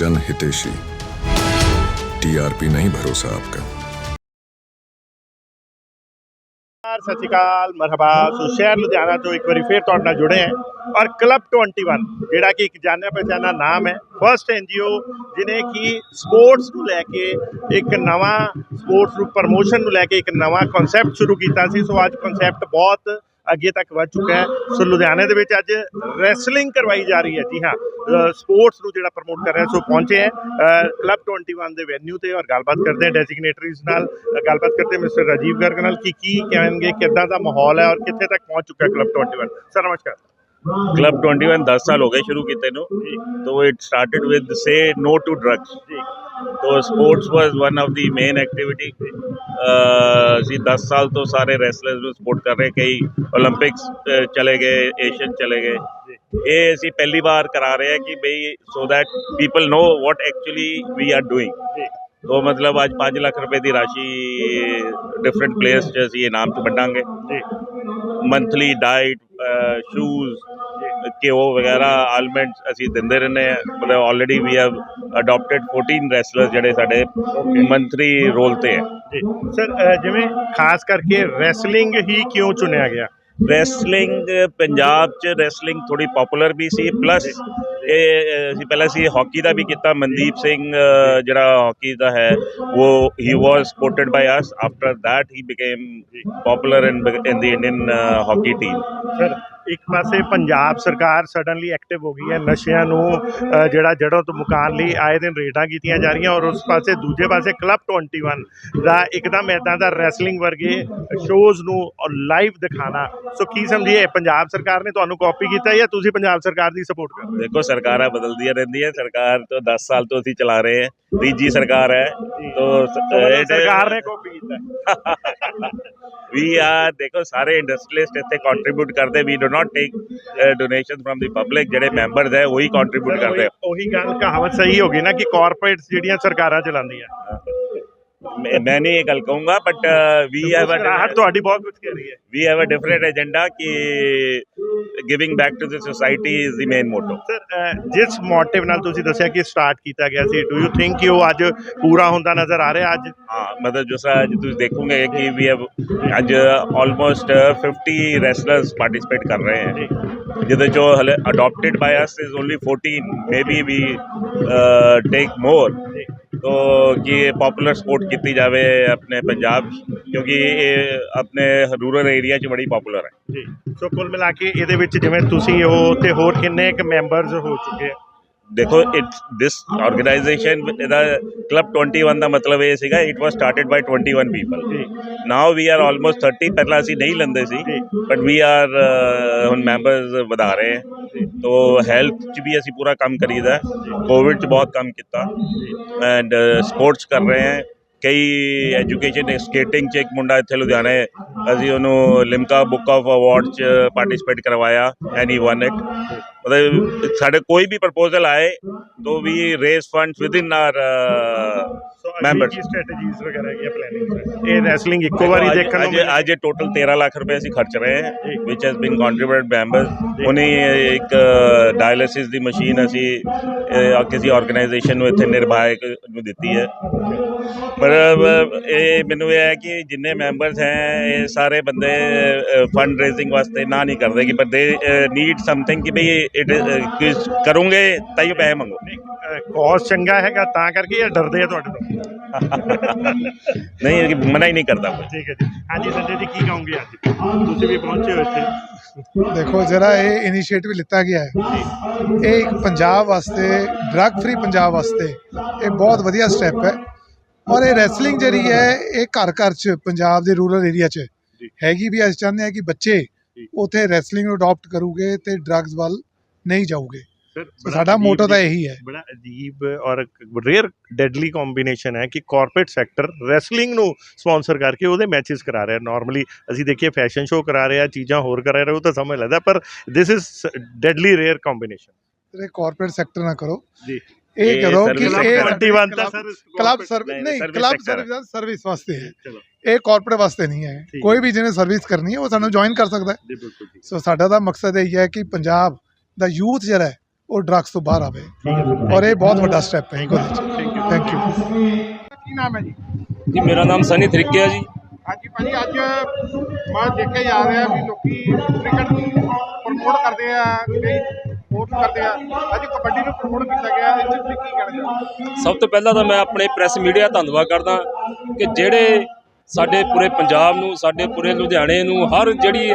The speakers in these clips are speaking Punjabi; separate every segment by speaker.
Speaker 1: जन हितेशी टीआरपी नहीं भरोसा आपका
Speaker 2: ਨਮਸਕਾਰ ਸਤਿ ਸ਼੍ਰੀ ਅਕਾਲ ਮਰਹਬਾ ਸੋ ਸ਼ਹਿਰ ਲੁਧਿਆਣਾ ਤੋਂ ਇੱਕ ਵਾਰੀ ਫੇਰ ਤੁਹਾਡੇ ਨਾਲ ਜੁੜੇ ਹਾਂ ਔਰ ਕਲੱਬ 21 ਜਿਹੜਾ ਕਿ ਇੱਕ ਜਾਣਿਆ ਪਛਾਣਾ ਨਾਮ ਹੈ ਫਰਸਟ ਐਨਜੀਓ ਜਿਨੇ ਕਿ ਸਪੋਰਟਸ ਨੂੰ ਲੈ ਕੇ ਇੱਕ ਨਵਾਂ ਸਪੋਰਟਸ ਨੂੰ ਪ੍ਰਮੋਸ਼ਨ ਨੂੰ ਲੈ ਕੇ ਇੱਕ ਨਵਾਂ ਕਨਸੈਪਟ ਸ਼ੁਰੂ ਕੀਤਾ ਸੀ ਸੋ ਅੱਜ ਕਨਸੈਪਟ ਬਹੁਤ ਅੱਗੇ ਤੱਕ ਵੱਧ ਚੁੱਕਾ ਹੈ। ਸੋ ਲੁਧਿਆਣੇ ਦੇ ਵਿੱਚ ਅੱਜ ਰੈਸਲਿੰਗ ਕਰਵਾਈ ਜਾ ਰਹੀ ਹੈ। ਜੀ ਹਾਂ ਸਪੋਰਟਸ ਨੂੰ ਜਿਹੜਾ ਪ੍ਰਮੋਟ ਕਰ ਰਿਹਾ, ਸੋ ਪਹੁੰਚੇ ਹੈ। ਕਲੱਬ 21 ਦੇ ਵੈਨਿਊ ਤੇ ਔਰ ਗੱਲਬਾਤ ਕਰਦੇ ਹਾਂ ਡੈਜ਼ਿਗਨੇਟਰੀਜ਼ ਨਾਲ। ਗੱਲਬਾਤ ਕਰਦੇ ਮਿਸਟਰ ਰਾਜੀਵ ਗਰਗ ਨਾਲ। ਕਿ ਕੀ ਕਹਿਣਗੇ, ਕਿੱਦਾਂ ਦਾ ਮਾਹੌਲ ਹੈ ਔਰ ਕਿੱਥੇ ਤੱਕ ਪਹੁੰਚ ਚੁੱਕਾ ਹੈ ਕਲੱਬ 21 ਸਰ, ਨਮਸਕਾਰ।
Speaker 3: क्लब 21 10 साल हो गए शुरू किए नो तो it started with say no to drugs तो sports was one of the main activity जी 10 साल तो सारे रेसलर्स ਨੂੰ ਸਪੋਰਟ ਕਰ ਰਹੇ ਕਈ 올림픽ਸ ਚਲੇ ਗਏ ਏਸ਼ੀਅਨ ਚਲੇ ਗਏ ਇਹ ਅਸੀਂ ਪਹਿਲੀ ਵਾਰ ਕਰਾ ਰਹੇ ਹਾਂ ਕਿ ਬਈ so that people know what actually we are doing तो मतलब आज पाँच लाख रुपए की राशि डिफरेंट प्लेयर्स जैसे ये नाम तो
Speaker 2: बटांगे
Speaker 3: मंथली डाइट शूज़ ਘਿਓ ਵਗੈਰਾ ਆਲਮੰਡਸ ਅਸੀਂ ਦਿੰਦੇ ਰਹਿੰਦੇ ਹਾਂ। ਮਤਲਬ already we have adapted 14 wrestlers ਜਿਹੜੇ ਸਾਡੇ ਮੰਥਲੀ ਰੋਲ ਤੇ ਹੈ।
Speaker 2: ਜੀ। ਸਰ ਜਿਵੇਂ ਖਾਸ ਕਰਕੇ ਰੈਸਲਿੰਗ ਹੀ ਕਿਉਂ ਚੁਣਿਆ ਗਿਆ?
Speaker 3: ਰੈਸਲਿੰਗ ਪੰਜਾਬ 'ਚ ਰੈਸਲਿੰਗ ਥੋੜੀ ਪਪੂਲਰ ਵੀ ਸੀ ਪਲੱਸ ਇਹ ਅਸੀਂ ਪਹਿਲਾਂ ਸੀ ਹਾਕੀ ਦਾ ਵੀ ਕੀਤਾ। ਮਨਦੀਪ ਸਿੰਘ ਜਿਹੜਾ ਹਾਕੀ ਦਾ ਹੈ ਉਹ he was supported by us after that he became popular in in the Indian hockey team
Speaker 2: sir ਇੱਕ ਪਾਸੇ ਪੰਜਾਬ ਸਰਕਾਰ ਸਡਨਲੀ ਐਕਟਿਵ ਹੋ ਗਈ ਹੈ, ਨਸ਼ਿਆਂ ਨੂੰ ਜਿਹੜਾ ਜੜੋਂ ਤੋਂ ਮੁਕਾਉਣ ਲਈ ਆਏ ਦਿਨ ਰੇਡਾਂ ਕੀਤੀਆਂ ਜਾ ਰਹੀਆਂ ਔਰ ਉਸ ਪਾਸੇ ਦੂਜੇ ਪਾਸੇ ਕਲੱਬ 21 ਦਾ ਇੱਕਦਮ ਇਦਾਂ ਦਾ ਰੈਸਲਿੰਗ ਵਰਗੇ ਸ਼ੋਜ਼ ਨੂੰ ਔਰ ਲਾਈਵ ਦਿਖਾਣਾ। ਸੋ ਕੀ ਸਮਝੀਏ, ਪੰਜਾਬ ਸਰਕਾਰ ਨੇ ਤੁਹਾਨੂੰ ਕਾਪੀ ਕੀਤਾ ਜਾਂ ਤੁਸੀਂ ਪੰਜਾਬ ਸਰਕਾਰ ਦੀ ਸਪੋਰਟ ਕਰ
Speaker 3: ਦੇਖੋ, ਸਰਕਾਰਾਂ ਬਦਲਦੀਆਂ ਰਹਿੰਦੀਆਂ, ਸਰਕਾਰ ਤੋਂ 10 ਸਾਲ ਤੋਂ ਅਸੀਂ ਚਲਾ ਰਹੇ ਹਾਂ। ਤੀਜੀ ਸਰਕਾਰ ਹੈ। ਤੋ
Speaker 2: ਸਰਕਾਰ ਨੇ ਕਾਪੀ ਕੀਤਾ
Speaker 3: ਵੀ ਆਰ ਦੇਖੋ ਸਾਰੇ ਇੰਡਸਟਰੀਲਿਸਟ ਇੱਥੇ ਕੰਟਰੀਬਿਊਟ ਕਰਦੇ we do not take donation from the public ਜਿਹੜੇ ਮੈਂਬਰਸ ਹੈ ਉਹੀ ਕੰਟਰੀਬਿਊਟ ਕਰਦੇ। ਆ
Speaker 2: ਉਹੀ ਗੱਲ ਕਹਾਵਤ ਸਹੀ ਹੋ ਗਈ ਨਾ ਕਿ ਕਾਰਪੋਰੇਟਸ ਜਿਹੜੀਆਂ ਸਰਕਾਰਾਂ ਚਲਾਉਂਦੀਆਂ।
Speaker 3: ਮੈਂ ਮੈਂ ਨਹੀਂ ਇਹ ਗੱਲ ਕਹੂੰਗਾ ਬਟ ਵੀ ਹੈਵ
Speaker 2: ਮੁਸਕਰਾਹਟ ਤੁਹਾਡੀ ਬਹੁਤ ਕੁਝ ਕਹਿ ਰਹੀ ਹੈ।
Speaker 3: we have a different agenda ਕਿ giving back to the society is the main motto.
Speaker 2: Sir ਜਿਸ ਮੋਟਿਵ ਨਾਲ ਤੁਸੀਂ ਦੱਸਿਆ ਕਿ ਸਟਾਰਟ ਕੀਤਾ ਗਿਆ ਸੀ ਡੂ ਯੂ ਥਿੰਕ ਕਿ ਉਹ ਅੱਜ ਪੂਰਾ ਹੁੰਦਾ ਨਜ਼ਰ ਆ ਰਿਹਾ ਅੱਜ?
Speaker 3: ਹਾਂ ਮਤਲਬ ਜਿਸ ਅੱਜ ਤੁਸੀਂ ਦੇਖੋਗੇ ਕਿ ਵੀ ਅੱਜ ਆਲਮੋਸਟ 50 ਰੈਸਲਰਸ ਪਾਰਟਿਸਿਪੇਟ ਕਰ ਰਹੇ
Speaker 2: ਜੀ।
Speaker 3: ਹੈ। ਜਿਹਦੇ ਚੋਂ ਹਲੇ adopted by us is only 14 maybe we
Speaker 2: take
Speaker 3: more ਕਿ ਇਹ ਪਪੂਲਰ ਸਪੋਰਟ ਕੀਤੀ ਜਾਵੇ ਆਪਣੇ ਪੰਜਾਬ, ਕਿਉਂਕਿ ਇਹ ਆਪਣੇ ਰੂਰਲ ਏਰੀਆ 'ਚ ਬੜੀ ਪਪੂਲਰ ਹੈ।
Speaker 2: ਜੀ। ਸੋ ਕੁੱਲ ਮਿਲਾ ਕੇ ਇਹਦੇ ਵਿੱਚ ਜਿਵੇਂ ਤੁਸੀਂ ਹੋ ਤੇ ਹੋਰ ਕਿੰਨੇ ਕੁ ਮੈਂਬਰਸ ਹੋ ਚੁੱਕੇ ਆ?
Speaker 3: ਦੇਖੋ ਇਟਸ ਦਿਸ ਆਰਗੇਨਾਈਜੇਸ਼ਨ ਇਹਦਾ ਕਲੱਬ 21 ਦਾ ਮਤਲਬ ਇਹ ਸੀਗਾ it was started by 21
Speaker 2: people
Speaker 3: now we are almost 30 ਪਹਿਲਾਂ ਅਸੀਂ ਨਹੀਂ ਲੈਂਦੇ ਸੀ। ਬਟ ਵੀ ਆਰ ਹੁਣ ਮੈਂਬਰਸ ਵਧਾ ਰਹੇ ਹਾਂ। ਤੋ ਹੈਲਥ 'ਚ ਵੀ ਅਸੀਂ ਪੂਰਾ ਕੰਮ ਕਰੀਦਾ ਕੋਵਿਡ 'ਚ ਬਹੁਤ ਕੰਮ ਕੀਤਾ। ਐਂਡ ਸਪੋਰਟਸ ਕਰ ਰਹੇ ਹਾਂ। ਕਈ ਐਜੂਕੇਸ਼ਨ ਸਕੇਟਿੰਗ 'ਚ ਇੱਕ ਮੁੰਡਾ ਇੱਥੇ ਲੁਧਿਆਣੇ ਅਸੀਂ ਉਹਨੂੰ ਲਿਮਕਾ ਬੁੱਕ ਆਫ ਅਵਾਰਡ 'ਚ ਪਾਰਟਿਸਿਪੇਟ ਕਰਵਾਇਆ ਐਂਡ ਹੀ ਵਨ ਇਟ ਮਤਲਬ ਸਾਡੇ ਕੋਈ ਵੀ ਪ੍ਰਪੋਜ਼ਲ ਆਏ ਤੋ we raise funds within our so
Speaker 2: so
Speaker 3: Members.
Speaker 2: ਕੀ ਸਟ੍ਰੈਟਜੀਜ਼ ਵਗੈਰਾ ਹੈਗੀਆਂ ਪਲੈਨਿੰਗ ਇਹ ਰੈਸਲਿੰਗ ਇੱਕੋ ਵਾਰੀ ਦੇਖਣ ਨੂੰ
Speaker 3: ਅੱਜ? ਅੱਜ ਟੋਟਲ 13 ਲੱਖ ਰੁਪਏ ਅਸੀਂ ਖਰਚ ਰਹੇ ਹਾਂ ਵਿਚ ਹੈਜ਼ ਬੀਨ ਕੰਟਰੀਬਿਊਟਡ ਮੈਂਬਰਸ ਉਹਨੇ ਇੱਕ ਡਾਇਲਿਸਿਸ ਦੀ ਮਸ਼ੀਨ ਅਸੀਂ ਅਹ, ਕਿਸੇ ਆਰਗੇਨਾਈਜੇਸ਼ਨ ਨੂੰ ਇੱਥੇ ਨਿਰਭਾਇਕ ਨੂੰ ਦਿੱਤੀ ਹੈ। ਪਰ ਅਹ, ਇਹ ਮੈਨੂੰ ਇਹ ਹੈ ਕਿ ਜਿੰਨੇ ਮੈਂਬਰਸ ਹੈ ਇਹ ਸਾਰੇ ਬੰਦੇ ਫੰਡ ਰੇਜ਼ਿੰਗ ਵਾਸਤੇ ਨਾ ਨਹੀਂ ਕਰਦੇ ਕਿ ਪਰ ਦੇ ਨੀਡ ਸਮਥਿੰਗ ਕਿ ਭਈ ਇਟ ਕਰੋਗੇ ਤਾਂ ਹੀ ਪੈਸੇ ਮੰਗੋ।
Speaker 2: ਕੌਸ ਚੰਗਾ ਹੈਗਾ ਤਾਂ ਕਰਕੇ ਇਹ ਡਰਦੇ ਆ ਤੁਹਾਡੇ ਤੋਂ?
Speaker 3: ਨਹੀਂ ਇਹ ਮਨਾ ਹੀ ਨਹੀਂ ਕਰਦਾ ਕੋਈ।
Speaker 2: ਠੀਕ ਹੈ ਜੀ। ਹਾਂਜੀ ਸੰਜੇ ਜੀ ਕੀ ਕਹੋਗੇ ਅੱਜ? ਤੁਸੀਂ ਵੀ ਪਹੁੰਚੇ ਹੋ ਇੱਥੇ।
Speaker 4: ਦੇਖੋ ਜਿਹੜਾ ਇਹ ਇਨੀਸ਼ੀਏਟਿਵ ਲਿੱਤਾ ਗਿਆ ਹੈ ਇਹ ਇੱਕ ਪੰਜਾਬ ਵਾਸਤੇ ਡਰੱਗ ਫ੍ਰੀ ਪੰਜਾਬ ਵਾਸਤੇ ਇਹ ਬਹੁਤ ਵਧੀਆ ਸਟੈਪ ਹੈ। ਔਰ ਇਹ ਰੈਸਲਿੰਗ ਜਿਹੜੀ ਹੈ ਇਹ ਘਰ ਘਰ ਚ ਪੰਜਾਬ ਦੇ ਰੂਰਲ ਏਰੀਆ ਚ ਹੈਗੀ ਵੀ ਅਸੀਂ ਚਾਹੁੰਦੇ ਹਾਂ ਕਿ ਬੱਚੇ ਉਥੇ ਰੈਸਲਿੰਗ ਨੂੰ ਅਡਾਪਟ ਕਰੂਗੇ ਤੇ ਡਰੱਗਸ ਵੱਲ ਨਹੀਂ ਸੋ ਸਾਡਾ ਮੋਟੋ ਤਾਂ ਇਹੀ ਹੈ।
Speaker 2: ਬੜਾ ਅਜੀਬ ਔਰ ਰੇਅਰ ਡੈਡਲੀ ਕੰਬੀਨੇਸ਼ਨ ਹੈ ਕਿ ਕਾਰਪੋਰੇਟ ਸੈਕਟਰ ਰੈਸਲਿੰਗ ਨੂੰ ਸਪਾਂਸਰ ਕਰਕੇ ਉਹਦੇ ਮੈਚਸ ਕਰਾ ਰਿਹਾ। ਨਾਰਮਲੀ ਅਸੀਂ ਦੇਖੀਏ ਫੈਸ਼ਨ ਸ਼ੋ ਕਰਾ ਰਿਹਾ ਚੀਜ਼ਾਂ ਹੋਰ ਕਰਾ ਰਿਹਾ ਉਹ ਤਾਂ ਸਮਝ ਲੱਗਦਾ ਪਰ this is deadly rare combination
Speaker 4: ਇਹ ਕਾਰਪੋਰੇਟ ਸੈਕਟਰ ਨਾ ਕਰੋ।
Speaker 2: ਜੀ।
Speaker 4: ਇਹ ਕਰੋ ਕਿ ਇਹ
Speaker 2: ਕਲੱਬ 21 ਤਾਂ
Speaker 4: ਕਲੱਬ-
Speaker 2: ਸਰ
Speaker 4: ਕਲੱਬ ਸਰਵਿਸ
Speaker 3: ਨਹੀਂ,
Speaker 4: ਕਲੱਬ। ਸਰਵਿਸ ਸਰਵਿਸ ਵਾਸਤੇ ਹੈ। ਇਹ ਕਾਰਪੋਰੇਟ ਵਾਸਤੇ ਨਹੀਂ ਹੈ। ਕੋਈ। ਵੀ ਜਿਹਨੇ ਸਰਵਿਸ ਕਰਨੀ ਹੈ ਉਹ ਸਾਨੂੰ ਜੁਆਇਨ ਕਰ ਸਕਦਾ ਹੈ। ਸੋ ਸਾਡਾ ਤਾਂ ਮਕਸਦ ਇਹ ਹੈ ਕਿ ਪੰਜਾਬ ਦਾ ਯੂਥ ਜਿਹੜਾ ਹੈ ਉਹ ਡਰੱਗਸ ਤੋਂ ਬਾਹਰ ਆਵੇ।
Speaker 2: ਠੀਕ ਹੈ ਸਰ
Speaker 4: ਔਰ ਇਹ ਬਹੁਤ ਵੱਡਾ ਸਟੈਪ ਹੈ ਉਹਦੇ 'ਚ
Speaker 2: ਥੈਂਕ ਯੂ ਕੀ ਨਾਮ ਹੈ ਜੀ?
Speaker 5: ਜੀ ਮੇਰਾ ਨਾਮ ਸਨੀ ਤ੍ਰਿਕਿਆ ਜੀ।
Speaker 2: ਹਾਂਜੀ ਭਾਜੀ ਅੱਜ ਮੈਂ ਦੇਖਿਆ ਜਾ ਰਿਹਾ ਵੀ ਲੋਕੀ ਕ੍ਰਿਕਟ ਨੂੰ ਪ੍ਰਮੋਟ ਕਰਦੇ ਆ ਕਈ ਸਪੋਰਟ ਕਰਦੇ ਆ। ਅੱਜ ਕਬੱਡੀ ਨੂੰ ਪ੍ਰਮੋਟ ਕੀਤਾ ਗਿਆ ਇਸ 'ਚ ਤੁਸੀਂ ਕੀ ਕਹਿਣਾ
Speaker 5: ਸਭ ਤੋਂ ਪਹਿਲਾਂ ਤਾਂ ਮੈਂ ਆਪਣੇ ਪ੍ਰੈਸ ਮੀਡੀਆ ਧੰਨਵਾਦ ਕਰਦਾ ਕਿ ਜਿਹੜੇ ਸਾਡੇ ਪੂਰੇ ਪੰਜਾਬ ਨੂੰ ਸਾਡੇ ਪੂਰੇ ਲੁਧਿਆਣੇ ਨੂੰ ਹਰ ਜਿਹੜੀ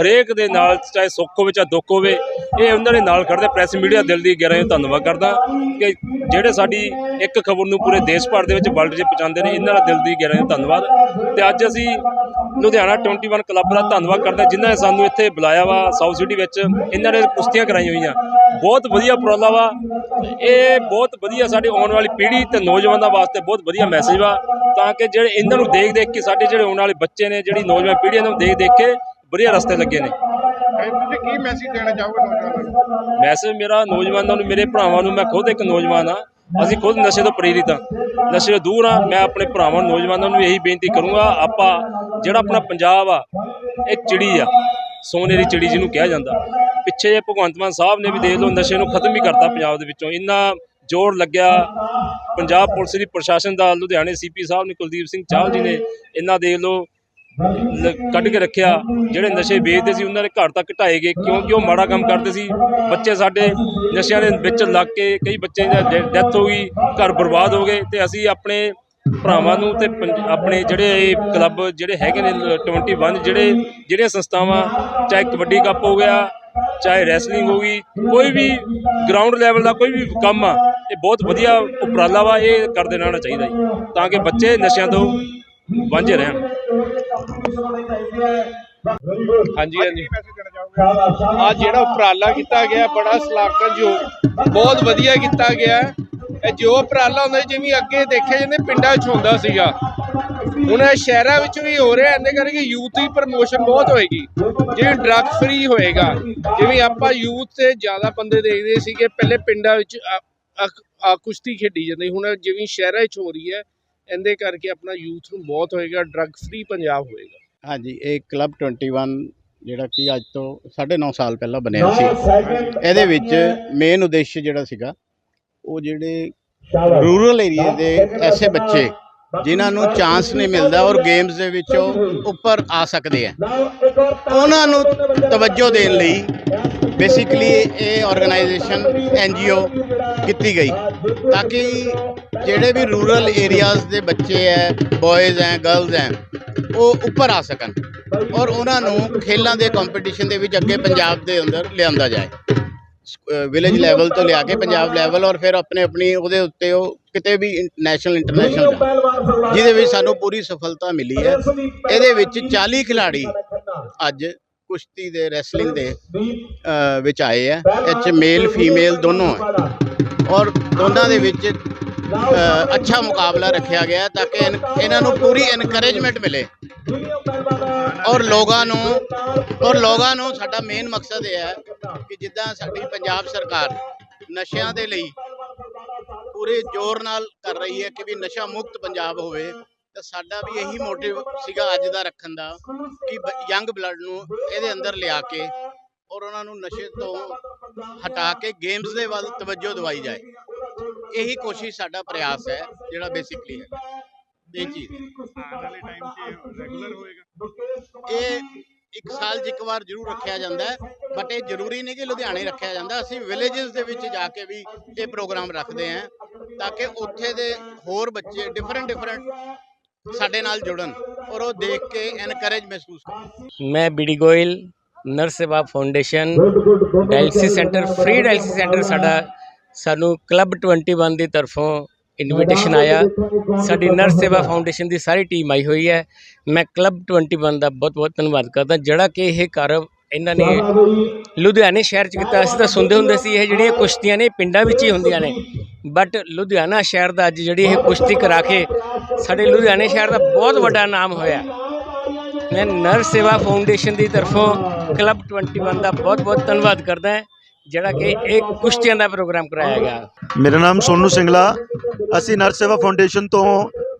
Speaker 5: ਹਰੇਕ ਦੇ ਨਾਲ, ਚਾਹੇ ਸੁੱਖ ਹੋਵੇ ਚਾਹੇ ਦੁੱਖ ਹੋਵੇ, ਇਹ ਉਹਨਾਂ ਦੇ ਨਾਲ ਖੜਦੇ ਪ੍ਰੈਸ ਮੀਡੀਆ ਦਿਲ ਦੀ ਗਹਿਰਾਈਆਂ ਧੰਨਵਾਦ ਕਰਦਾ ਕਿ ਜਿਹੜੇ ਸਾਡੀ ਇੱਕ ਖਬਰ ਨੂੰ ਪੂਰੇ ਦੇਸ਼ ਭਰ ਦੇ ਵਿੱਚ ਵਰਲਡ 'ਚ ਪਹੁੰਚਾਉਂਦੇ ਨੇ, ਇਹਨਾਂ ਦਾ ਦਿਲ ਦੀ ਗਹਿਰਾਈਆਂ ਧੰਨਵਾਦ। ਤੇ ਅੱਜ ਅਸੀਂ ਲੁਧਿਆਣਾ 21 ਕਲੱਬ ਦਾ ਧੰਨਵਾਦ ਕਰਦੇ ਹਾਂ, ਜਿਨ੍ਹਾਂ ਨੇ ਸਾਨੂੰ ਇੱਥੇ ਬੁਲਾਇਆ ਵਾ ਸਾਊਥ ਸਿਟੀ ਵਿੱਚ। ਇਹਨਾਂ ਨੇ ਕੁਸ਼ਤੀਆਂ ਕਰਾਈਆਂ ਹੋਈਆਂ। ਬਹੁਤ ਵਧੀਆ ਉਪਰਾਲਾ ਵਾ ਇਹ ਬਹੁਤ ਵਧੀਆ ਸਾਡੇ ਆਉਣ ਵਾਲੀ ਪੀੜ੍ਹੀ ਤੇ ਨੌਜਵਾਨਾਂ ਵਾਸਤੇ ਬਹੁਤ ਵਧੀਆ ਮੈਸੇਜ ਵਾ ਤਾਂ ਕਿ ਜਿਹੜੇ ਇਹਨਾਂ ਨੂੰ ਦੇਖ ਦੇਖ ਕੇ ਸਾਡੇ ਜਿਹੜੇ ਆਉਣ ਵਾਲੇ ਬੱਚੇ ਨੇ, ਜਿਹੜੀ ਨੌਜਵਾਨ ਪੀੜ੍ਹੀ ਇਹਨਾਂ ਨੂੰ ਦੇਖ ਦੇਖ ਕੇ ਵਧੀਆ ਰਸਤੇ ਲੱਗੇ ਨੇ।
Speaker 2: ਇਹ ਤੁਸੀਂ ਕੀ ਮੈਸੇਜ ਦੇਣਾ ਚਾਹੋਗੇ ਨੌਜਵਾਨਾਂ ਨੂੰ?
Speaker 5: ਮੈਸੇਜ ਮੇਰਾ ਨੌਜਵਾਨਾਂ ਨੂੰ ਮੇਰੇ ਭਰਾਵਾਂ ਨੂੰ ਮੈਂ ਖੁਦ ਇੱਕ ਨੌਜਵਾਨ ਆ ਅਸੀਂ ਖੁਦ ਨਸ਼ੇ ਤੋਂ ਪ੍ਰੇਰਿਤ ਆ ਨਸ਼ੇ ਤੋਂ ਦੂਰ ਆ ਮੈਂ ਆਪਣੇ ਭਰਾਵਾਂ ਨੌਜਵਾਨਾਂ ਨੂੰ ਇਹੀ ਬੇਨਤੀ ਕਰੂੰਗਾ ਆਪਾਂ ਜਿਹੜਾ ਆਪਣਾ ਪੰਜਾਬ ਆ ਇਹ ਚਿੜੀ ਆ। ਸੋਨੇ ਦੀ ਚਿੜੀ ਜਿਹਨੂੰ ਕਿਹਾ ਜਾਂਦਾ। ਪਿੱਛੇ ਜੇ ਭਗਵੰਤ ਮਾਨ ਸਾਹਿਬ ਨੇ ਵੀ ਦੇਖ ਲਓ ਨਸ਼ੇ ਨੂੰ ਖਤਮ ਹੀ ਕਰਤਾ ਪੰਜਾਬ ਦੇ ਵਿੱਚੋਂ। ਇੰਨਾ ਜ਼ੋਰ ਲੱਗਿਆ। ਪੰਜਾਬ ਪੁਲਿਸ ਦੀ ਪ੍ਰਸ਼ਾਸਨ ਦਾ ਲੁਧਿਆਣੇ ਸੀਪੀ ਸਾਹਿਬ ਨੇ ਕੁਲਦੀਪ ਸਿੰਘ ਚਾਹਲ ਜੀ ਨੇ ਇੰਨਾ ਦੇਖ ਲਓ ਕੱਢ ਕੇ ਰੱਖਿਆ। ਜਿਹੜੇ ਨਸ਼ੇ ਵੇਚਦੇ ਸੀ, ਉਹਨਾਂ ਦੇ ਘਰ ਤੱਕ ਢਾਏ ਗਏ। ਕਿਉਂਕਿ ਉਹ ਮਾੜਾ ਕੰਮ ਕਰਦੇ ਸੀ। ਬੱਚੇ ਸਾਡੇ ਨਸ਼ਿਆਂ ਦੇ ਵਿੱਚ ਲੱਗ ਕੇ ਕਈ ਬੱਚੇ ਦੀ ਡੈਥ ਹੋ ਗਈ, ਘਰ ਬਰਬਾਦ ਹੋ ਗਏ ਤੇ ਅਸੀਂ ਆਪਣੇ ਭਰਾਵਾਂ ਨੂੰ ਤੇ ਪੰਜ- ਆਪਣੇ ਜਿਹੜੇ ਇਹ ਕਲੱਬ ਜਿਹੜੇ ਹੈਗੇ ਨੇ, ਲ- 21 ਜਿਹੜੇ, ਜਿਹੜੀਆਂ ਸੰਸਥਾਵਾਂ, ਚਾਹੇ ਕਬੱਡੀ ਕੱਪ ਹੋ ਗਿਆ, ਚਾਹੇ ਰੈਸਲਿੰਗ ਹੋ ਗਈ, ਕੋਈ ਵੀ ਗਰਾਊਂਡ ਲੈਵਲ ਦਾ ਕੋਈ ਵੀ ਕੰਮ ਆ, ਇਹ ਬਹੁਤ ਵਧੀਆ ਉਪਰਾਲਾ ਵਾ, ਇਹ ਕਰਦੇ ਰਹਿਣਾ ਚਾਹੀਦਾ ਜੀ। ਤਾਂ ਕਿ ਬੱਚੇ ਨਸ਼ਿਆਂ ਤੋਂ ਵਾਂਝੇ ਰਹਿਣ। ਹਾਂਜੀ ਹਾਂਜੀ।
Speaker 6: ਆ ਜਿਹੜਾ ਉਪਰਾਲਾ ਕੀਤਾ ਗਿਆ ਬੜਾ ਸ਼ਲਾਘਾਯੋਗ ਬਹੁਤ ਵਧੀਆ ਕੀਤਾ ਗਿਆ। ਇਹ ਜੋ ਉਪਰਾਲਾ ਹੁੰਦਾ ਜਿਵੇਂ ਅੱਗੇ ਦੇਖਿਆ ਜਾਂਦੇ ਪਿੰਡਾਂ 'ਚ ਹੁੰਦਾ ਸੀਗਾ। ਹੁਣ ਇਹ ਸ਼ਹਿਰਾਂ ਵਿੱਚ ਵੀ ਹੋ ਰਿਹਾ ਇਹਦੇ ਕਰਕੇ ਯੂਥ ਦੀ ਪ੍ਰਮੋਸ਼ਨ ਬਹੁਤ ਹੋਏਗੀ। ਜਿਵੇਂ ਡਰੱਗ ਫ੍ਰੀ ਹੋਏਗਾ ਜਿਵੇਂ ਆਪਾਂ ਯੂਥ ਤੇ ਜ਼ਿਆਦਾ ਬੰਦੇ ਦੇਖਦੇ ਸੀਗੇ ਪਹਿਲੇ ਪਿੰਡਾਂ ਵਿੱਚ ਕੁਸ਼ਤੀ ਖੇਡੀ ਜਾਂਦੀ ਹੁਣ ਜਿਵੇਂ ਸ਼ਹਿਰਾਂ 'ਚ ਹੋ ਰਹੀ ਹੈ ਇਹਦੇ ਕਰਕੇ ਆਪਣਾ ਯੂਥ ਨੂੰ ਬਹੁਤ ਹੋਏਗਾ ਡਰੱਗ ਫ੍ਰੀ ਪੰਜਾਬ ਹੋਏਗਾ।
Speaker 7: ਹਾਂਜੀ ਇਹ ਕਲੱਬ 21 ਜਿਹੜਾ ਕਿ ਅੱਜ ਤੋਂ 9.5 ਸਾਲ ਪਹਿਲਾਂ ਬਣਿਆ ਸੀ। ਇਹਦੇ ਵਿੱਚ ਮੇਨ ਉਦੇਸ਼ ਜਿਹੜਾ ਸੀਗਾ ਉਹ ਜਿਹੜੇ ਰੂਰਲ ਏਰੀਆ ਦੇ ਐਸੇ ਬੱਚੇ ਜਿਨ੍ਹਾਂ ਨੂੰ ਚਾਂਸ ਨਹੀਂ ਮਿਲਦਾ ਔਰ ਗੇਮਸ ਦੇ ਵਿੱਚ ਉਹ ਉੱਪਰ ਆ ਸਕਦੇ ਆ। ਉਹਨਾਂ ਨੂੰ ਤਵੱਜੋ ਦੇਣ ਲਈ ਬੇਸਿਕਲੀ ਇਹ ਆਰਗੇਨਾਈਜੇਸ਼ਨ ਐਨਜੀਓ ਕੀਤੀ ਗਈ ਤਾਂ ਕਿ ਜਿਹੜੇ ਵੀ ਰੂਰਲ ਏਰੀਆਜ਼ ਦੇ ਬੱਚੇ ਹੈ ਬॉयਜ਼ ਹੈ ਗਰਲਜ਼ ਹੈ ਉਹ ਉੱਪਰ ਆ ਸਕਣ ਔਰ ਉਹਨਾਂ ਨੂੰ ਖੇਲਾਂ ਦੇ ਕੰਪੀਟੀਸ਼ਨ ਦੇ ਵਿੱਚ ਅੱਗੇ ਪੰਜਾਬ ਦੇ ਅੰਦਰ ਲਿਆਂਦਾ ਜਾਏ। ਵਿਲੇਜ ਲੈਵਲ ਤੋਂ ਲਿਆ ਕੇ ਪੰਜਾਬ ਲੈਵਲ ਔਰ ਫਿਰ ਆਪਣੇ, ਆਪਣੀ ਉਹਦੇ ਉੱਤੇ ਉਹ ਕਿਤੇ ਵੀ ਨੈਸ਼ਨਲ ਇੰਟਰਨੈਸ਼ਨਲ ਜਿਹਦੇ ਵਿੱਚ ਸਾਨੂੰ ਪੂਰੀ ਸਫਲਤਾ ਮਿਲੀ ਹੈ ਇਹਦੇ ਵਿੱਚ 40 ਖਿਲਾੜੀ ਅੱਜ ਕੁਸ਼ਤੀ ਦੇ ਰੈਸਲਿੰਗ ਦੇ ਵਿੱਚ ਆਏ ਆ। ਇਹ 'ਚ ਮੇਲ ਫੀਮੇਲ ਦੋਨੋਂ ਹੈ। ਔਰ ਦੋਨਾਂ ਦੇ ਵਿੱਚ ਅੱਛਾ ਮੁਕਾਬਲਾ ਰੱਖਿਆ ਗਿਆ ਤਾਂ ਕਿ ਇਹਨਾਂ ਨੂੰ ਪੂਰੀ ਐਨਕਰੇਜਮੈਂਟ ਮਿਲੇ। ਔਰ ਲੋਕਾਂ ਨੂੰ ਔਰ ਲੋਕਾਂ ਨੂੰ ਸਾਡਾ ਮੇਨ ਮਕਸਦ ਇਹ ਹੈ ਕਿ ਜਿੱਦਾਂ ਸਾਡੀ ਪੰਜਾਬ ਸਰਕਾਰ ਨਸ਼ਿਆਂ ਦੇ ਲਈ ਪੂਰੇ ਜ਼ੋਰ ਨਾਲ ਕਰ ਰਹੀ ਹੈ ਕਿ ਵੀ ਨਸ਼ਾ ਮੁਕਤ ਪੰਜਾਬ ਹੋਵੇ ਤਾਂ ਸਾਡਾ ਵੀ ਇਹੀ ਮੋਟਿਵ ਸੀਗਾ ਅੱਜ ਦਾ ਰੱਖਣ ਦਾ ਕਿ ਯੰਗ ਬਲੱਡ ਨੂੰ ਇਹਦੇ ਅੰਦਰ ਲਿਆ ਕੇ ਔਰ ਉਹਨਾਂ ਨੂੰ ਨਸ਼ੇ ਤੋਂ ਹਟਾ ਕੇ ਗੇਮਸ ਦੇ ਵੱਲ ਤਵੱਜੋ ਦਿਵਾਈ ਜਾਏ। ਇਹੀ ਕੋਸ਼ਿਸ਼ ਸਾਡਾ ਪ੍ਰਯਾਸ ਹੈ ਜਿਹੜਾ ਬੇਸਿਕਲੀ ਹੈ। ਇਹ ਚੀਜ਼। ਇਹ ਇੱਕ ਸਾਲ 'ਚ ਇੱਕ ਵਾਰ ਜ਼ਰੂਰ ਰੱਖਿਆ ਜਾਂਦਾ ਹੈ ਬਟ ਇਹ ਜ਼ਰੂਰੀ ਨਹੀਂ ਕਿ ਲੁਧਿਆਣੇ ਰੱਖਿਆ ਜਾਂਦਾ। ਅਸੀਂ ਵਿਲੇजेस ਦੇ ਵਿੱਚ ਜਾ ਕੇ ਵੀ ਇਹ ਪ੍ਰੋਗਰਾਮ ਰੱਖਦੇ ਹਾਂ ਤਾਂ ਕਿ ਉੱਥੇ ਦੇ ਹੋਰ ਬੱਚੇ ਡਿਫਰੈਂਟ ਡਿਫਰੈਂਟ ਸਾਡੇ ਨਾਲ ਜੁੜਨ ਔਰ ਉਹ ਦੇਖ ਕੇ ਐਨਕਰੇਜ ਮਹਿਸੂਸ ਕਰਨ।
Speaker 8: ਮੈਂ BD Goyal Narseva foundation, dialysis centre, free dialysis centre ਸਾਡਾ, ਸਾਨੂੰ ਕਲੱਬ 21 ਦੀ ਤਰਫੋਂ ਇਨਵੀਟੇਸ਼ਨ ਆਇਆ। ਸਾਡੀ ਨਰਸ ਸੇਵਾ ਫਾਊਂਡੇਸ਼ਨ ਦੀ ਸਾਰੀ ਟੀਮ ਆਈ ਹੋਈ ਹੈ। ਮੈਂ ਕਲੱਬ 21 ਦਾ ਬਹੁਤ ਬਹੁਤ ਧੰਨਵਾਦ ਕਰਦਾ। ਜਿਹੜਾ ਕਿ ਇਹ ਕਾਰਜ ਇਹਨਾਂ ਨੇ ਲੁਧਿਆਣੇ ਸ਼ਹਿਰ ਚ ਕੀਤਾ, ਅਸੀਂ ਤਾਂ ਸੁਣਦੇ ਹੁੰਦੇ ਸੀ, ਇਹ ਜਿਹੜੀਆਂ ਕੁਸ਼ਤੀਆਂ ਨੇ ਪਿੰਡਾਂ ਵਿੱਚ ਹੀ ਹੁੰਦੀਆਂ ਨੇ। ਬਟ ਲੁਧਿਆਣਾ ਸ਼ਹਿਰ ਦਾ ਅੱਜ ਜਿਹੜੀ ਇਹ ਕੁਸ਼ਤੀ ਕਰਾ ਕੇ ਸਾਡੇ ਲੁਧਿਆਣੇ ਸ਼ਹਿਰ ਦਾ ਬਹੁਤ ਵੱਡਾ ਨਾਮ ਹੋਇਆ। ਮੈਂ ਨਰ ਸੇਵਾ ਫਾਊਂਡੇਸ਼ਨ ਦੀ ਤਰਫੋਂ ਕਲੱਬ 21 ਦਾ ਬਹੁਤ-ਬਹੁਤ ਧੰਨਵਾਦ ਕਰਦਾ ਹਾਂ, ਜਿਹੜਾ ਕਿ ਇਹ ਕੁਸ਼ਤੀਆਂ ਦਾ ਪ੍ਰੋਗਰਾਮ ਕਰਾਇਆ ਗਿਆ।
Speaker 9: ਮੇਰਾ ਨਾਮ ਸੋਨੂ ਸਿੰਗਲਾ। ਅਸੀਂ ਨਰ ਸੇਵਾ ਫਾਊਂਡੇਸ਼ਨ ਤੋਂ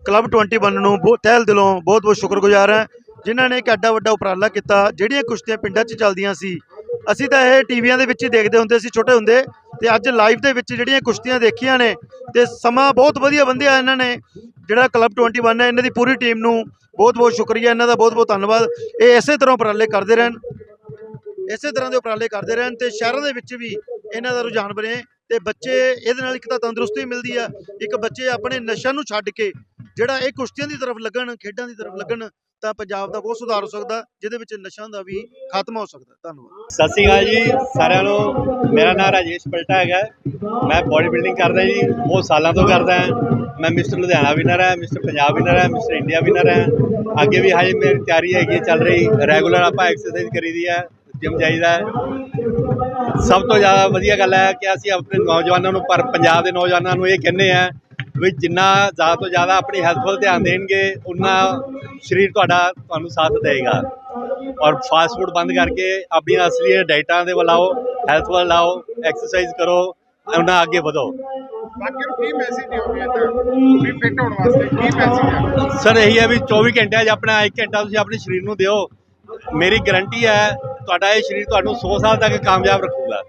Speaker 9: ਕਲੱਬ 21 ਨੂੰ ਬਹੁਤ ਤਹਿਲ ਦਿਲੋਂ ਬਹੁਤ ਬਹੁਤ ਸ਼ੁਕਰਗੁਜ਼ਾਰ ਹਾਂ, ਜਿਨ੍ਹਾਂ ਨੇ ਇੱਕ ਐਡਾ ਵੱਡਾ ਉਪਰਾਲਾ ਕੀਤਾ, ਜਿਹੜੀਆਂ ਕੁਸ਼ਤੀਆਂ ਪਿੰਡਾਂ 'ਚ ਚੱਲਦੀਆਂ ਸੀ। ਅਸੀਂ ਤਾਂ ਇਹ ਟੀਵੀਆਂ ਦੇ ਵਿੱਚ ਹੀ ਦੇਖਦੇ ਹੁੰਦੇ ਸੀ, ਛੋਟੇ ਹੁੰਦੇ। ਤੇ ਅੱਜ ਲਾਈਵ ਦੇ ਵਿੱਚ ਜਿਹੜੀਆਂ ਕੁਸ਼ਤੀਆਂ ਦੇਖੀਆਂ ਨੇ ਤੇ ਸਮਾਂ ਬਹੁਤ ਵਧੀਆ ਬੰਦਿਆ ਇਹਨਾਂ ਨੇ। ਜਿਹੜਾ ਕਲੱਬ 21 ਹੈ, ਇਹਨਾਂ ਦੀ ਪੂਰੀ ਟੀਮ ਨੂੰ ਬਹੁਤ ਬਹੁਤ ਸ਼ੁਕਰੀਆ। ਇਹਨਾਂ ਦਾ ਬਹੁਤ ਬਹੁਤ ਧੰਨਵਾਦ। ਇਹ ਇਸੇ ਤਰ੍ਹਾਂ ਉਪਰਾਲੇ ਕਰਦੇ ਰਹਿਣ। ਇਸੇ ਤਰ੍ਹਾਂ ਦੇ ਉਪਰਾਲੇ ਕਰਦੇ ਰਹਿਣ ਤੇ ਸ਼ਹਿਰਾਂ ਦੇ ਵਿੱਚ ਵੀ ਇਹਨਾਂ ਦਾ ਰੁਝਾਨ ਬਣੇ ਤੇ ਬੱਚੇ ਇਹਦੇ ਨਾਲ ਇੱਕ ਤਾਂ ਤੰਦਰੁਸਤੀ ਮਿਲਦੀ ਆ। ਇੱਕ ਬੱਚੇ ਆਪਣੇ ਨਸ਼ਿਆਂ ਨੂੰ ਛੱਡ ਕੇ ਜਿਹੜਾ ਇਹ ਕੁਸ਼ਤੀਆਂ ਦੀ ਤਰਫ ਲੱਗਣ, ਖੇਡਾਂ ਦੀ ਤਰਫ ਲੱਗਣ ਤਾਂ ਪੰਜਾਬ ਦਾ ਬਹੁਤ ਸੁਧਾਰ ਹੋ ਸਕਦਾ, ਜਿਹਦੇ ਵਿੱਚ ਨਸ਼ਿਆਂ ਦਾ ਵੀ ਖਾਤਮਾ ਹੋ ਸਕਦਾ। ਧੰਨਵਾਦ।
Speaker 10: ਸਤਿ ਸ਼੍ਰੀ ਅਕਾਲ ਜੀ, ਸਾਰਿਆਂ ਨੂੰ। ਮੇਰਾ ਨਾਮ ਰਾਜੇਸ਼ ਪਲਟਾ ਹੈਗਾ। ਮੈਂ ਬੋਡੀ ਬਿਲਡਿੰਗ ਕਰਦਾ ਜੀ, ਬਹੁਤ ਸਾਲਾਂ ਤੋਂ ਕਰਦਾ ਮੈਂ ਮਿਸਟਰ ਲੁਧਿਆਣਾ ਵਿਨਰ ਹੈ, ਮਿਸਟਰ ਪੰਜਾਬ ਵਿਨਰ ਹੈ, ਮਿਸਟਰ ਇੰਡੀਆ ਵਿਨਰ ਹੈ। ਅੱਗੇ ਵੀ ਹਜੇ ਮੇਰੀ ਤਿਆਰੀ ਹੈਗੀ, ਚੱਲ ਰਹੀ। ਰੈਗੂਲਰ ਆਪਾਂ ਐਕਸਰਸਾਈਜ਼ ਕਰੀਦੀ ਹੈ ਜਿਮ ਜਾਈਦਾ। ਸਭ ਤੋਂ ਜ਼ਿਆਦਾ ਵਧੀਆ ਗੱਲ ਹੈ ਕਿ ਅਸੀਂ ਆਪਣੇ ਨੌਜਵਾਨਾਂ ਨੂੰ, ਪਰ ਪੰਜਾਬ ਦੇ ਨੌਜਵਾਨਾਂ ਨੂੰ ਇਹ ਕਹਿੰਦੇ ਆ ਵੀ ਜਿੰਨਾ ਜ਼ਿਆਦਾ ਤੋਂ ਜ਼ਿਆਦਾ ਆਪਣੀ ਹੈਲਥ ਵੱਲ ਧਿਆਨ ਦੇਣਗੇ ਉਨਾ ਸਰੀਰ ਤੁਹਾਡਾ ਤੁਹਾਨੂੰ ਸਾਥ ਦੇਗਾ ਔਰ ਫਾਸਟ ਫੂਡ ਬੰਦ ਕਰਕੇ ਆਪਣੀਆਂ ਅਸਲੀ ਡਾਈਟਾਂ ਦੇ ਵੱਲ ਆਓ ਹੈਲਥ ਵੱਲ ਆਓ ਐਕਸਰਸਾਈਜ਼ ਕਰੋ ਉਹਨਾਂ ਅੱਗੇ ਵਧੋ।
Speaker 2: ਬਾਕੀ ਨੂੰ ਕੀ ਮੈਸੇਜ ਦਿਓਗੇ ਤਾਂ? ਵੀ ਫਿੱਟ ਹੋਣ ਵਾਸਤੇ ਕੀ ਮੈਸੇਜ ਹੈ
Speaker 10: ਸਰ ਇਹੀ ਹੈ ਵੀ 24 ਘੰਟਿਆਂ 'ਚ ਆਪਣਾ 1 ਘੰਟਾ ਤੁਸੀਂ ਆਪਣੇ ਸਰੀਰ ਨੂੰ ਦਿਓ ਮੇਰੀ ਗਾਰੰਟੀ ਹੈ ਤੁਹਾਡਾ ਇਹ ਸਰੀਰ ਤੁਹਾਨੂੰ 100 ਸਾਲ ਤੱਕ ਕਾਮਯਾਬ ਰੱਖੂਗਾ।